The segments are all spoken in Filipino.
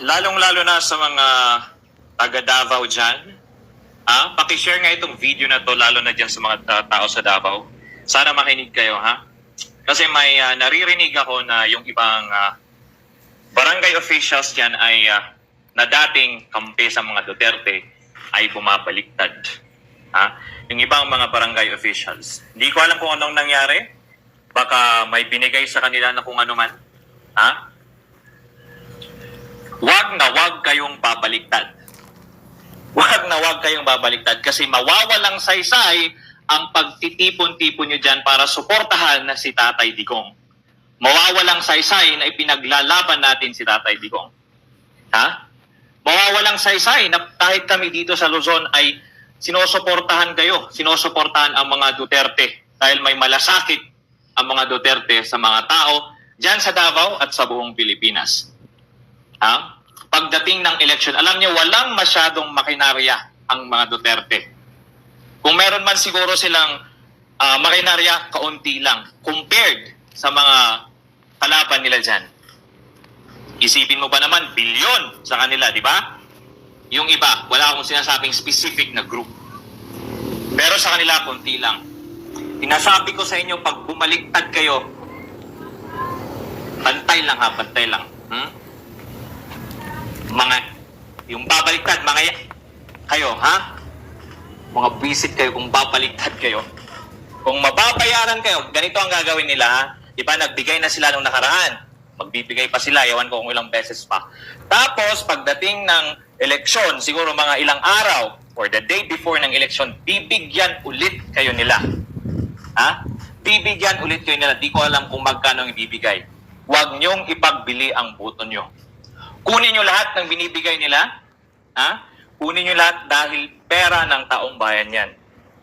lalong-lalo na sa mga taga Davao dyan, ah, pakishare nga itong video na to lalo na dyan sa mga ta- tao sa Davao. Sana makinig kayo, ha? Kasi may ah, naririnig ako na yung ibang ah, barangay officials dyan ay ah, na dating kampe sa mga Duterte ay bumabaliktad. Ha? Yung ibang mga barangay officials. Hindi ko alam kung anong nangyari. Baka may binigay sa kanila na kung ano man. Ha? Wag na wag kayong babaliktad. Wag na wag kayong babaliktad kasi mawawalang saysay ang pagtitipon-tipon nyo dyan para suportahan na si Tatay Digong. Mawawalang saysay na ipinaglalaban natin si Tatay Digong. Ha? Mawawalang saysay na kahit kami dito sa Luzon ay sinusuportahan kayo, sinusuportahan ang mga Duterte dahil may malasakit ang mga Duterte sa mga tao dyan sa Davao at sa buong Pilipinas. Ha? Pagdating ng election, alam niyo walang masyadong makinarya ang mga Duterte. Kung meron man siguro silang ah, makinarya, kaunti lang compared sa mga kalaban nila dyan. Isipin mo ba naman, bilyon sa kanila, di ba? Yung iba, wala akong sinasabing specific na group. Pero sa kanila, konti lang. Tinasabi ko sa inyo, pag bumaliktad kayo, pantay lang ha, pantay lang. Hmm? Yung babaliktad, mga kayo, ha? Mga visit kayo kung babaliktad kayo. Kung mababayaran kayo, ganito ang gagawin nila, ha? Di ba, nagbigay na sila nung nakaraan. Magbibigay pa sila, yawan ko kung ilang beses pa. Tapos, pagdating ng eleksyon, siguro mga ilang araw, or the day before ng eleksyon, bibigyan ulit kayo nila. Ha? Bibigyan ulit kayo nila. Di ko alam kung magkano ibibigay. Huwag niyong ipagbili ang boto niyo. Kunin niyo lahat ng binibigay nila. Ha? Kunin niyo lahat dahil pera ng taong bayan yan.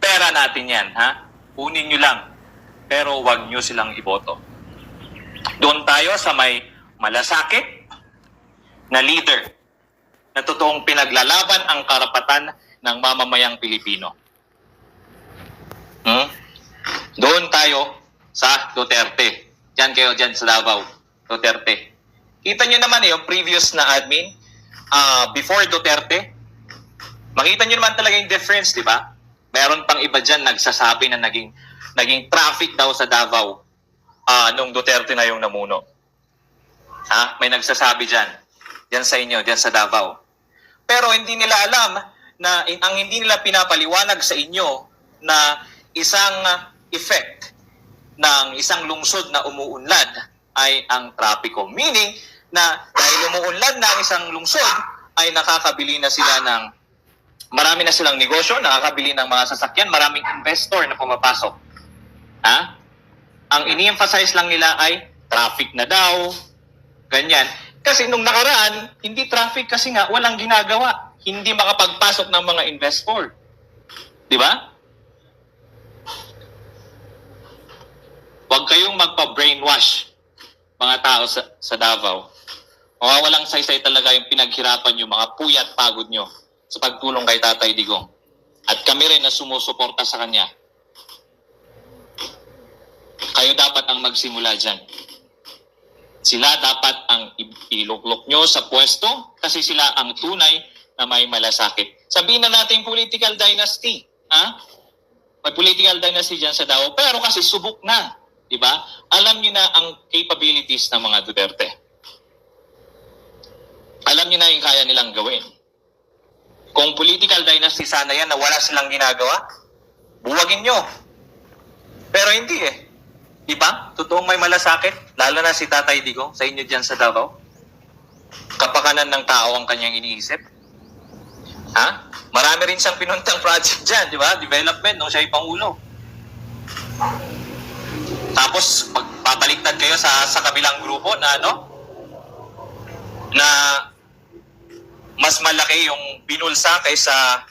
Pera natin yan. Ha? Kunin niyo lang. Pero huwag niyo silang iboto. Doon tayo sa may malasakit na leader na totoong pinaglalaban ang karapatan ng mamamayang Pilipino. Hmm? Doon tayo sa Duterte. Diyan kayo, diyan sa Davao. Duterte. Kita nyo naman eh, yung previous na admin, ah, before Duterte, makita nyo naman talaga yung difference, di ba? Meron pang iba dyan nagsasabi na naging, naging traffic daw sa Davao ah, nung Duterte na yung namuno. Ha? May nagsasabi dyan. Diyan sa inyo, diyan sa Davao. Pero hindi nila alam na ang hindi nila pinapaliwanag sa inyo na isang effect ng isang lungsod na umuunlad ay ang trapiko. Meaning na dahil umuunlad na ang isang lungsod ay nakakabili na sila ng marami na silang negosyo, nakakabili ng mga sasakyan, maraming investor na pumapasok. Ha? Ang ini-emphasize lang nila ay traffic na daw, ganyan. Kasi nung nakaraan, hindi traffic kasi nga walang ginagawa. Hindi makapagpasok ng mga investor. Di ba? Huwag kayong magpa-brainwash, mga tao sa, sa Davao. Mawawalang saysay talaga yung pinaghirapan nyo, mga puyat pagod nyo sa pagtulong kay Tatay Digong. At kami rin na sumusuporta sa kanya. Kayo dapat ang magsimula dyan. Sila dapat ang iluklok nyo sa pwesto kasi sila ang tunay na may malasakit. Sabihin na natin political dynasty. Ha? May political dynasty dyan sa Davao. Pero kasi subok na. Di ba? Alam nyo na ang capabilities ng mga Duterte. Alam nyo na yung kaya nilang gawin. Kung political dynasty sana yan na wala silang ginagawa, buwagin nyo. Pero hindi eh. Di ba? Totoong may malasakit, lalo na si Tatay Digo sa inyo dyan sa Davao. Kapakanan ng tao ang kanyang iniisip. Ha? Marami rin siyang pinuntang project dyan, di ba? Development, nung siya ay Pangulo. Tapos, magpapaliktad kayo sa, sa kabilang grupo na ano? Na mas malaki yung binulsa kaysa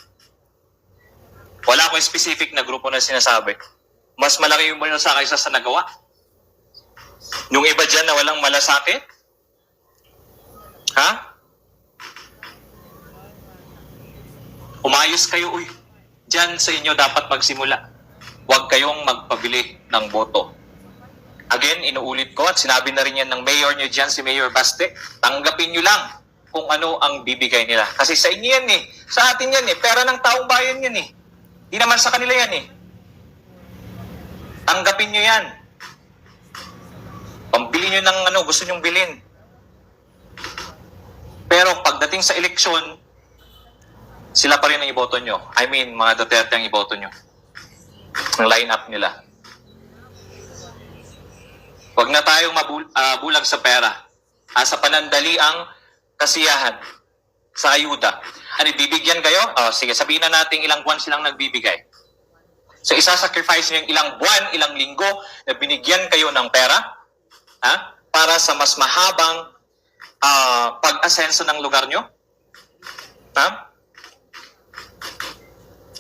wala akong specific na grupo na sinasabi. Mas malaki yung binulsa kaysa sa nagawa. Yung iba dyan na walang malasakit? Ha? Umayos kayo, uy. Diyan sa inyo dapat magsimula. Huwag kayong magpabili ng boto. Again, inuulit ko at sinabi na rin yan ng mayor nyo dyan, si Mayor Baste, tanggapin nyo lang kung ano ang bibigay nila. Kasi sa inyo yan eh. Sa atin yan eh. Pera ng taong bayan yan eh. Di naman sa kanila yan eh. Tanggapin nyo yan. Pambili nyo ng ano, gusto nyong bilhin. Pero pagdating sa eleksyon, sila pa rin ang iboto nyo. I mean, mga Duterte ang iboto nyo. Ang line-up nila. Huwag na tayong mabul- ah, bulag sa pera. Ah, sa panandali ang kasiyahan sa ayuda. Ano, bibigyan kayo? Oh, sige, sabihin na natin ilang buwan silang nagbibigay. So, isa-sacrifice yung ilang buwan, ilang linggo na binigyan kayo ng pera ha? para sa mas mahabang ah, pag-asenso ng lugar nyo? Ha?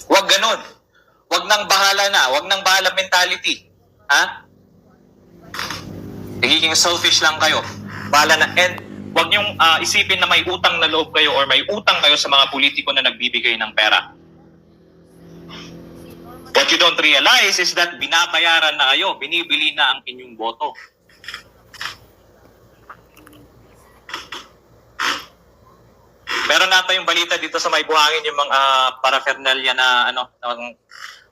Huwag ganun. Huwag nang bahala na. Huwag nang bahala mentality. Ha? Nagiging selfish lang kayo. Bahala na. And huwag niyong ah, isipin na may utang na loob kayo or may utang kayo sa mga politiko na nagbibigay ng pera. What you don't realize is that binabayaran na kayo, binibili na ang inyong boto. Meron na tayong balita dito sa may buhangin yung mga ah, paraphernalia na ano ng-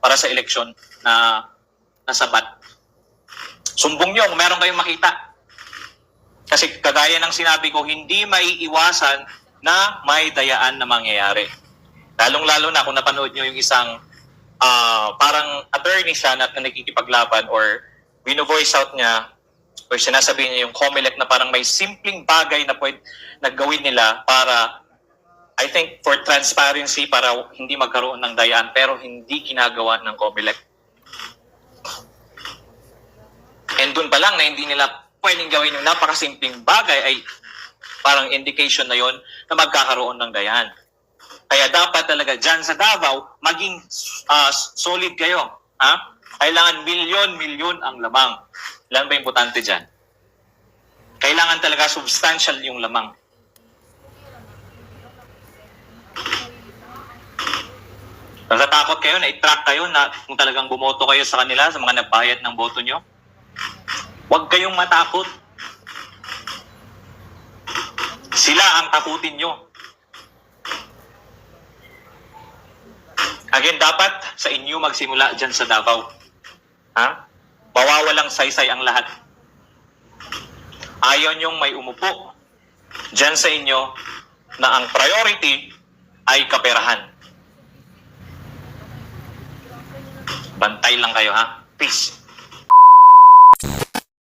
para sa eleksyon na nasabat. Sumbong nyo kung meron kayong makita. Kasi kagaya ng sinabi ko, hindi maiiwasan na may dayaan na mangyayari. Lalong-lalo na kung napanood nyo yung isang ah, parang attorney siya na, na nakikipaglaban or bino-voice out niya or sinasabi niya yung COMELEC na parang may simpleng bagay na pwede na gawin nila para I think for transparency para hindi magkaroon ng dayaan pero hindi ginagawa ng COMELEC. And doon pa lang na hindi nila pwedeng gawin yung napakasimpleng bagay ay parang indication na yon na magkakaroon ng dayan. Kaya dapat talaga dyan sa Davao, maging ah, solid kayo. Ha? Kailangan milyon-milyon ang lamang. Ilan ba butante dyan? Kailangan talaga substantial yung lamang. Natatakot kayo na i-track kayo na kung talagang bumoto kayo sa kanila, sa mga nagbayad ng boto nyo? Huwag kayong matakot. Sila ang takutin nyo. Again, dapat sa inyo magsimula dyan sa Davao. Ha? Mawawalang saysay ang lahat. Ayaw nyong may umupo dyan sa inyo na ang priority ay kaperahan. Bantay lang kayo ha. Peace.